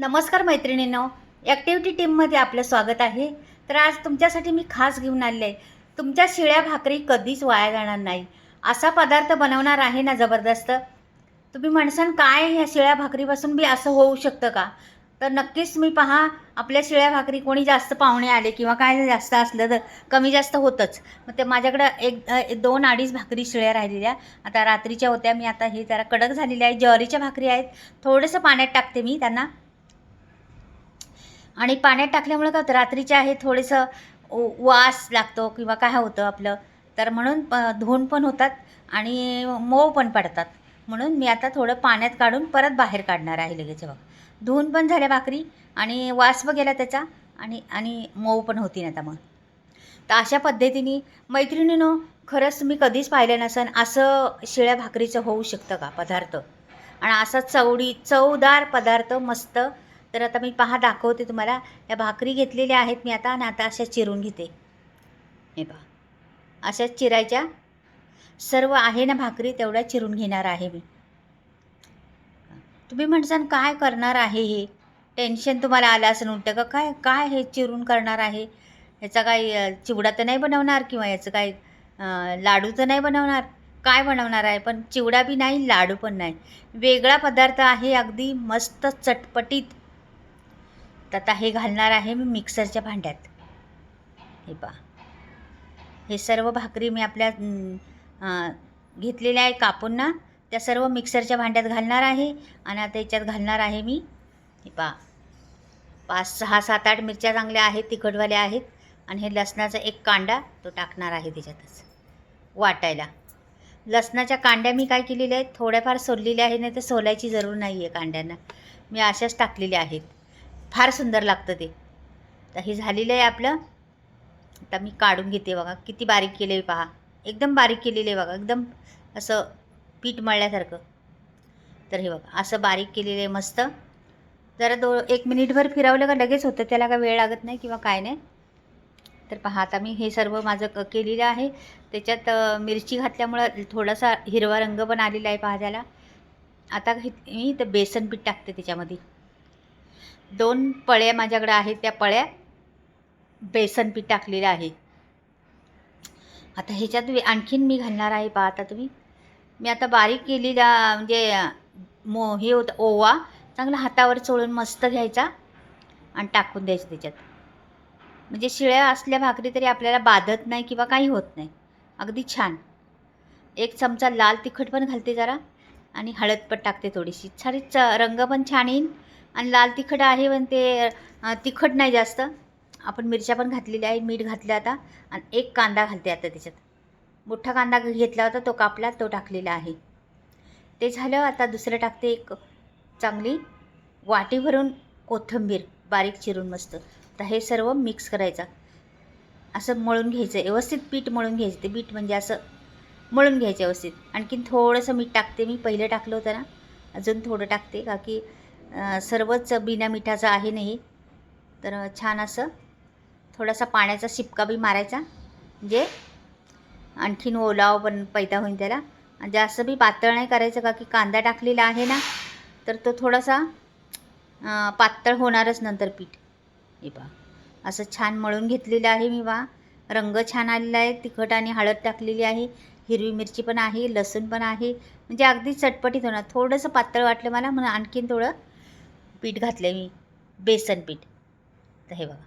नमस्कार मैत्रिणींनो ॲक्टिव्हिटी टीममध्ये आपलं स्वागत आहे. तर आज तुमच्यासाठी मी खास घेऊन आलेले आहे. तुमच्या शिळ्या भाकरी कधीच वाया जाणार नाही. असा पदार्थ बनवणार आहे ना जबरदस्त? तुम्ही म्हणसान काय ह्या शिळ्या भाकरीपासून बी असं होऊ शकतं का? तर नक्कीच मी पहा आपल्या शिळ्या भाकरी कोणी जास्त पाहुणे आले किंवा काय जास्त असलं तर कमी जास्त होतंच. मग ते माझ्याकडं एक दोन अडीच भाकरी शिळ्या राहिलेल्या. आता रात्रीच्या होत्या मी आता हे जरा कडक झालेल्या आहे. ज्वारीच्या भाकरी आहेत. थोडंसं पाण्यात टाकते मी त्यांना. आणि पाण्यात टाकल्यामुळं काय होतं? रात्रीचे आहे थोडंसं वास लागतो किंवा काय होतं आपलं. तर म्हणून प- धुवून पण होतात आणि मऊ पण पडतात. म्हणून मी आता थोडं पाण्यात काढून परत बाहेर काढणार आहे लगेच बघ. धुवून पण झाल्या भाकरी आणि वास पण गेला त्याचा आणि आणि मऊ पण होती ना मग. तर अशा पद्धतीने मैत्रिणीनो खरंच तुम्ही कधीच पाहिलं नसन असं शिळ्या भाकरीचं होऊ शकतं का पदार्थ? आणि असा चवडी चवदार पदार्थ मस्त तर आता मी पहा दाखवते तुम्हाला. या भाकरी घेतलेल्या आहेत मी आता आणि आता अशा चिरून घेते. हे पहा. अशाच चिरायच्या सर्व आहे ना भाकरी तेवढ्या चिरून घेणार आहे मी. तुम्ही म्हणसान काय करणार आहे हे? टेन्शन तुम्हाला आलं असं नव्हतं का? काय काय हे चिरून करणार आहे? ह्याचा काय चिवडा तर नाही बनवणार किंवा याचं काय लाडू तर नाही बनवणार? काय बनवणार आहे? पण चिवडा बी नाही लाडू पण नाही. वेगळा पदार्थ आहे अगदी मस्त चटपटीत तर आता हे घालणार आहे मी मिक्सरच्या भांड्यात. हे पहा. हे सर्व भाकरी मी आपल्या घेतलेल्या आहे कापून. ना त्या सर्व मिक्सरच्या भांड्यात घालणार आहे आणि आता याच्यात घालणार आहे मी. हे पहा. पाच सहा सात आठ मिरच्या चांगल्या आहेत तिखटवाल्या आहेत. आणि हे लसणाचा एक कांडा तो टाकणार आहे त्याच्यातच. वाटायला. लसणाच्या कांड्या मी काय केलेल्या आहेत? थोड्याफार सोललेल्या आहेत नाही तर सोलायची जरूर नाही आहे कांड्यांना. मी अशाच टाकलेल्या आहेत. फार सुंदर लागतं ते. तर हे झालेलं आहे आपलं. आता मी काढून घेते बघा. किती बारीक केले आहे पहा. एकदम बारीक केलेले आहे बघा. एकदम असं पीठ मळल्यासारखं. तर हे बघा. असं बारीक केलेलं आहे मस्त. जरा दो एक मिनिटभर फिरवलं का लगेच होतं. त्याला काय वेळ लागत नाही किंवा काय नाही. तर पहा आता मी हे सर्व माझं क केलेलं आहे. त्याच्यात मिरची घातल्यामुळं थोडासा हिरवा रंग पण आलेला आहे पहा त्याला. आता हे- मी तर बेसन पीठ टाकते त्याच्यामध्ये. दोन पळ्या माझ्याकडे आहेत. त्या पळ्या बेसन पीठ टाकलेलं आहे. आता ह्याच्यात आणखीन मी घालणार आहे पहा आता तुम्ही. मी आता बारीक केलेला म्हणजे मो हे होतं ओवा. चांगला हातावर चोळून मस्त घ्यायचा आणि टाकून द्यायचं त्याच्यात. म्हणजे शिळ्या असल्या भाकरी तरी आपल्याला बाधत नाही किंवा काही होत नाही. अगदी छान. एक चमचा लाल तिखट पण घालते जरा आणि हळद पण टाकते थोडीशी. सारी च रंग पण छान येईल आणि लाल तिखट आहे पण ते तिखट नाही जास्त. आपण मिरच्या पण घातलेल्या आहे मीठ घातलं आता. आणि एक कांदा घालते आता त्याच्यात. मोठा कांदा घेतला होता तो कापला तो टाकलेला आहे. ते झालं आता दुसरं टाकते एक चांगली वाटी भरून कोथिंबीर बारीक चिरून मस्त. तर हे सर्व मिक्स करायचं. असं मळून घ्यायचं व्यवस्थित पीठ मळून घ्यायचं. ते पीठ म्हणजे असं मळून घ्यायचं व्यवस्थित. आणखीन थोडंसं मीठ टाकते मी. पहिलं टाकलं होतं ना अजून थोडं टाकते. का की सर्वच बिना मिठाचं आहे नाही. तर छान असं थोडासा पाण्याचा शिपका बी मारायचा. म्हणजे आणखीन ओलाव पण पैदा होईल त्याला. जास्त बी पातळ नाही करायचं का की कांदा टाकलेला आहे ना तर तो थोडासा पातळ होणारच नंतर पीठ. हे बा असं छान मळून घेतलेलं आहे मी बा. रंग छान आलेला आहे. तिखट आणि हळद टाकलेली आहे. हिरवी मिरची पण आहे. लसूण पण आहे. म्हणजे अगदी चटपटीत होणार. थोडंसं पातळ वाटलं मला. म्हणून आणखीन थोडं पीठ घातलं मी बेसन पीठ. तर हे बघा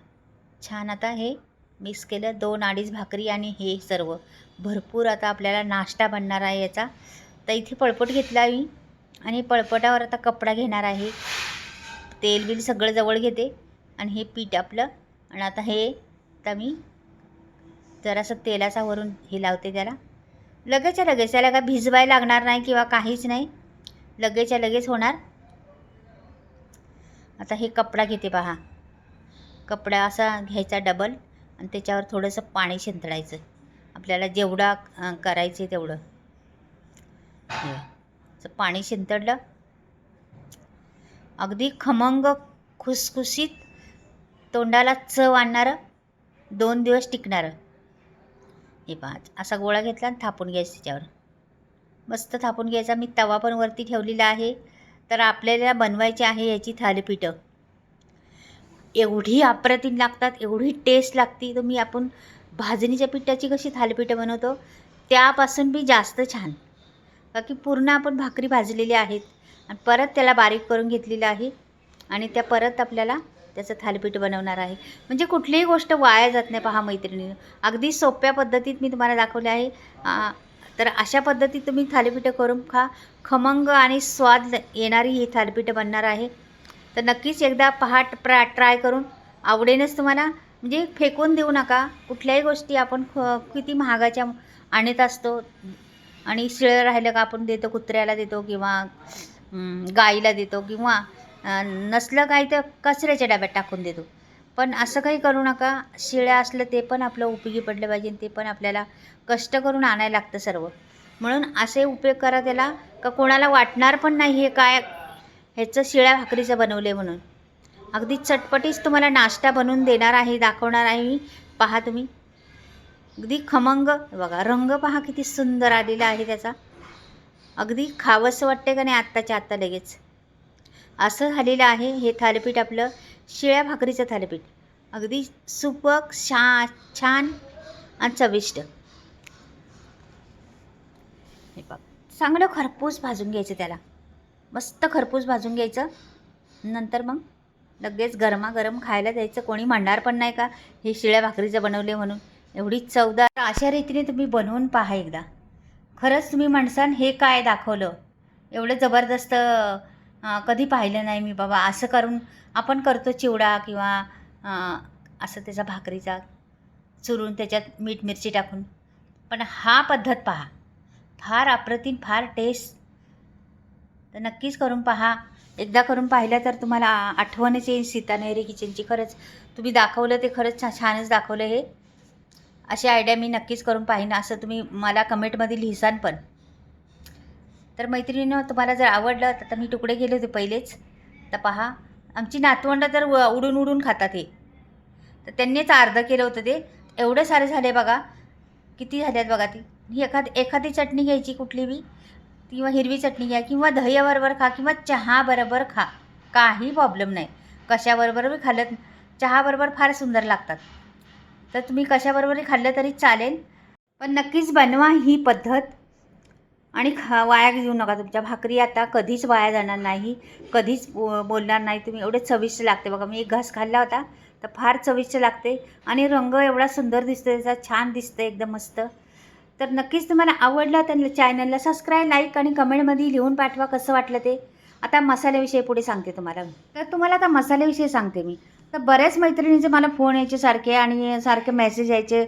छान आता हे मिक्स केलं दोन अडीच भाकरी आणि हे सर्व. भरपूर आता आपल्याला नाश्ता बनणार आहे याचा. तर इथे पळपट घेतला मी आणि पळपटावर आता कपडा घेणार आहे. तेल बिल सगळं जवळ घेते आणि हे पीठ आपलं. आणि आता हे आता मी जरासं तेलाचा वरून हे लावते त्याला. लगेचच्या लगेच त्याला काय भिजवायला लागणार नाही किंवा काहीच नाही. लगेचच्या लगेच होणार. आता हे कपडा घेते पहा कपडा असा घ्यायचा डबल आणि त्याच्यावर थोडंसं पाणी शिंतडायचं आपल्याला जेवढा करायचं आहे तेवढं. असं पाणी शिंतडलं अगदी खमंग खुसखुशीत तोंडाला चव आणणारं दोन दिवस टिकणारं. हे पहा असा गोळा घेतला आणि थापून घ्यायचं त्याच्यावर. मस्त थापून घ्यायचा. मी तवा पण वरती ठेवलेला आहे. तर आपल्याला बनवायची आहे याची थालीपीठं. एवढी अप्रतिम लागतात एवढी टेस्ट लागती तुम्ही आपण भाजणीच्या पिठाची कशी थालीपीठं बनवतो त्यापासून बी जास्त छान. का की पूर्ण आपण भाकरी भाजलेली आहेत आणि परत त्याला बारीक करून घेतलेलं आहे आणि त्या परत आपल्याला त्याचं थालीपीठ बनवणार आहे. म्हणजे कुठलीही गोष्ट वाया जात नाही पहा मैत्रिणीनं. अगदी सोप्या पद्धतीत मी तुम्हाला दाखवले आहे. तर अशा पद्धतीत तुम्ही थालीपीठं करून खा. खमंग आणि स्वाद येणारी ही थालीपीठं बनणार आहे. तर नक्कीच एकदा पहा प्रा ट्राय करून. आवडेनच तुम्हाला म्हणजे फेकून देऊ नका. कुठल्याही गोष्टी आपण ख किती महागाच्या आणत असतो आणि शिळं राहिलं का आपण देतो कुत्र्याला देतो किंवा गाईला देतो किंवा नसलं काही तर कचऱ्याच्या डब्यात टाकून देतो. पण असं काही करू नका. शिळ्या असलं ते पण आपलं उपयोगी पडलं पाहिजे ते पण आपल्याला कष्ट करून आणायला लागतं सर्व. म्हणून असे उपयोग करा त्याला. का कोणाला वाटणार पण नाही हे काय ह्याचं शिळ्या भाकरीचं बनवलं आहे म्हणून. अगदी चटपटीच तुम्हाला नाश्ता बनवून देणार आहे दाखवणार आहे. मी पहा तुम्ही. अगदी खमंग. बघा रंग पहा किती सुंदर आलेला आहे त्याचा. अगदी खावंसं वाटते का नाही आत्ताच्या आत्ता लगेच? असं झालेलं आहे. हे थालीपीठ आपलं शिळ्या भाकरीचं थालीपीठ. अगदी सुपक शा छान आणि चविष्ट. हे बघ चांगलं खरपूस भाजून घ्यायचं त्याला. मस्त खरपूस भाजून घ्यायचं. नंतर मग लगेच गरमागरम खायला द्यायचं. कोणी म्हणणार पण नाही का हे शिळ्या भाकरीचं बनवले म्हणून. एवढी चवदार अशा रीतीने तुम्ही बनवून पहा एकदा. खरंच तुम्ही म्हणसान हे काय दाखवलं? एवढं जबरदस्त कधी पाहिलं नाही मी बाबा. असं करून आपण करतो चिवडा किंवा असं त्याचा भाकरीचा चुरून त्याच्यात मीठ मिरची टाकून. पण हा पद्धत पहा. फार अप्रतिम फार टेस्ट तर नक्कीच करून पहा. एकदा करून पाहिलं तर तुम्हाला आठवणच येईल सीता नेहरी किचनची खरंच तुम्ही दाखवलं ते खरंच छा छानच दाखवलं हे. अशी आयडिया मी नक्कीच करून पाहीन. असं तुम्ही मला कमेंटमध्ये लिहिसान पण. तर मैत्रिणीनं तुम्हाला जर आवडलं तर आता मी तुकडे गेले होते पहिलेच. तर पहा आमची नातवंड तर व- उडून उडून खातात हे. तर त्यांनीच अर्ध केलं होतं ते. एवढे सारे झाले बघा. किती झाल्यात बघा ती. ही एखाद एखादी चटणी घ्यायची कुठली बी. किंवा हिरवी चटणी घ्या किंवा दह्याबरोबर खा किंवा चहाबरोबर खा. काही प्रॉब्लेम नाही. कशाबरोबर बी खाल्लं चहाबरोबर फार सुंदर लागतात. तर तुम्ही कशाबरोबरही खाल्लं तरी चालेल. पण नक्कीच बनवा ही पद्धत. आणि खा वाया घेऊ नका. तुमच्या भाकरी आता कधीच वाया जाणार नाही. कधीच बो बोलणार नाही. तुम्ही एवढे चविष्ट लागते बघा. मी एक घास खाल्ला होता तर फार चविष्ट लागते. आणि रंग एवढा सुंदर दिसतो त्याचा छान दिसतं एकदम मस्त. तर नक्कीच तुम्हाला आवडला तर चॅनलला सबस्क्राईब लाईक आणि कमेंटमध्ये लिहून पाठवा कसं वाटलं ते. आता मसाल्याविषयी पुढे सांगते तुम्हाला. तर तुम्हाला आता मसाल्याविषयी सांगते मी. तर बऱ्याच मैत्रिणींचे मला फोन यायचे सारखे आणि सारखे मेसेज यायचे.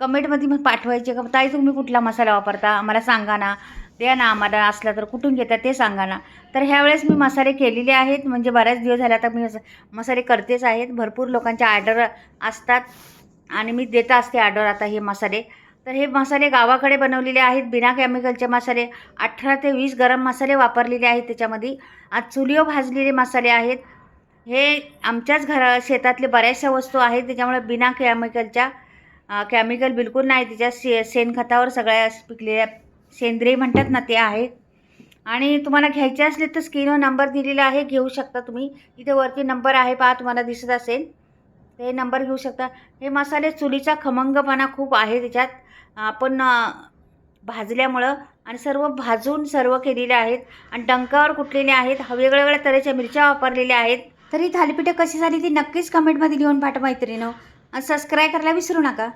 कमेंटमध्ये मग पाठवायचे. ताई तुम्ही कुठला मसाला वापरता? आम्हाला सांगा ना. द्या ना आम्हाला असला तर कुठून घेतात ते सांगा ना. तर ह्यावेळेस मी मसाले केलेले आहेत म्हणजे बऱ्याच दिवस झाले आता मी मसाले करतेच आहेत. भरपूर लोकांच्या ऑर्डर असतात आणि मी देत असते ऑर्डर आता हे मसाले. तर हे मसाले गावाकडे बनवलेले आहेत बिना केमिकलचे मसाले. अठरा ते वीस गरम मसाले वापरलेले आहेत त्याच्यामध्ये. आज चुलीवर भाजलेले मसाले आहेत. हे आमच्याच घरा शेतातले बऱ्याचशा वस्तू आहेत त्याच्यामुळे बिना केमिकलच्या केमिकल बिलकुल नाही. त्याच्या शे शेणखतावर सगळ्या पिकलेल्या सेंद्रिय म्हणतात ना ते आहेत. आणि तुम्हाला घ्यायचे असले तर स्क्रीनवर नंबर दिलेला आहे घेऊ शकता तुम्ही. इथे वरती नंबर आहे पहा तुम्हाला दिसत असेल. ते नंबर घेऊ शकता. हे मसाले चुलीचा खमंगपणा खूप आहे त्याच्यात. आपण भाजल्यामुळं आणि सर्व भाजून सर्व केलेले आहेत. आणि डंकावर कुटलेले आहेत वेगळ्या वेगळ्या तऱ्हेच्या मिरच्या वापरलेल्या आहेत. तरी थालीपीठं कशी झाली ती नक्कीच कमेंटमध्ये लिहून पाठवा मैत्रिणं आणि सबस्क्राईब करायला विसरू नका.